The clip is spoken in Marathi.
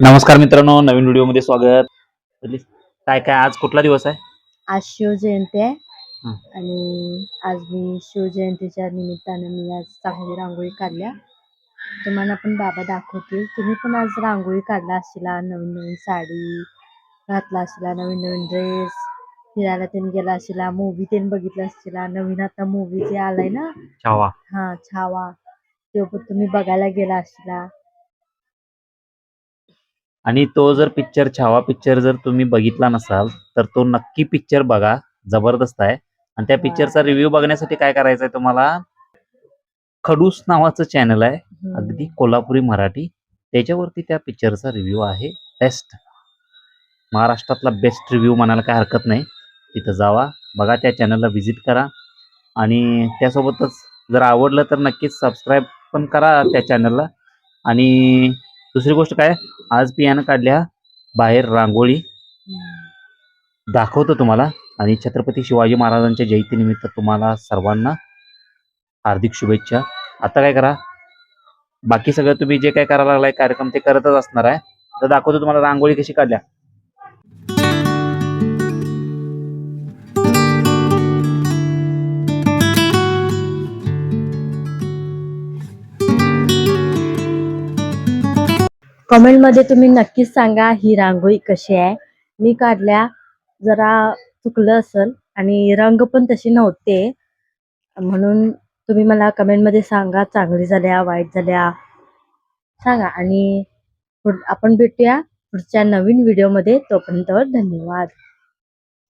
नमस्कार मित्रांनो नवीन व्हिडिओमध्ये स्वागत. काय काय आज कुठला दिवस आहे? आज शिवजयंती आहे. हं. आणि आज मी शिवजयंतीच्या निमित्तानं मी आज चांगली रांगोळी काढल्या. तुम्हाला पण बाबा दाखवतील. तुम्ही पण आज रांगोळी काढला असशीला नवीन नवीन साडी घातला असशीला नवीन नवीन ड्रेस फिरायला त्यांनी गेला असशीला मूवी त्यांनी बघितला असशीला नवीन आता मूवी जे आलाय ना? छावा. हा छावा. तो पण तुम्ही बघायला गेला असशीला. आणि तो जर पिक्चर छावा पिक्चर जर तुम्ही बघितला नसाल तर तो नक्की पिक्चर बघा. जबरदस्त आहे. आणि त्या पिक्चरचा रिव्ह्यू बघण्यासाठी काय करायचं आहे तुम्हाला? खडूस नावाचं चॅनल आहे. अगदी कोल्हापुरी मराठी. त्याच्यावरती त्या पिक्चरचा रिव्ह्यू आहे. बेस्ट महाराष्ट्रातला बेस्ट रिव्ह्यू म्हणायला काय हरकत नाही. तिथं जावा. बघा त्या चॅनलला व्हिजिट करा. आणि त्यासोबतच जर आवडलं तर नक्कीच सबस्क्राईब पण करा त्या चॅनलला आणि दुसरी गोष्ट काय? आज पियानं काढल्या बाहेर रांगोळी दाखवतो तुम्हाला. आणि छत्रपती शिवाजी महाराजांच्या जयंतीनिमित्त तुम्हाला सर्वांना हार्दिक शुभेच्छा. आता काय करा? बाकी सगळं तुम्ही जे काय करायला लागलाय कार्यक्रम ते करतच असणार आहे. तर दाखवतो तुम्हाला रांगोळी कशी काढल्या. कमेंटमध्ये तुम्ही नक्कीच सांगा ही रांगोळी कशी आहे. मी काढल्या जरा चुकलं असेल आणि रंग पण तसे नव्हते. म्हणून तुम्ही मला कमेंटमध्ये सांगा चांगली झाल्या वाईट झाल्या. सांगा आणि पुढ- आपण भेटूया पुढच्या नवीन व्हिडिओमध्ये. तोपर्यंत धन्यवाद.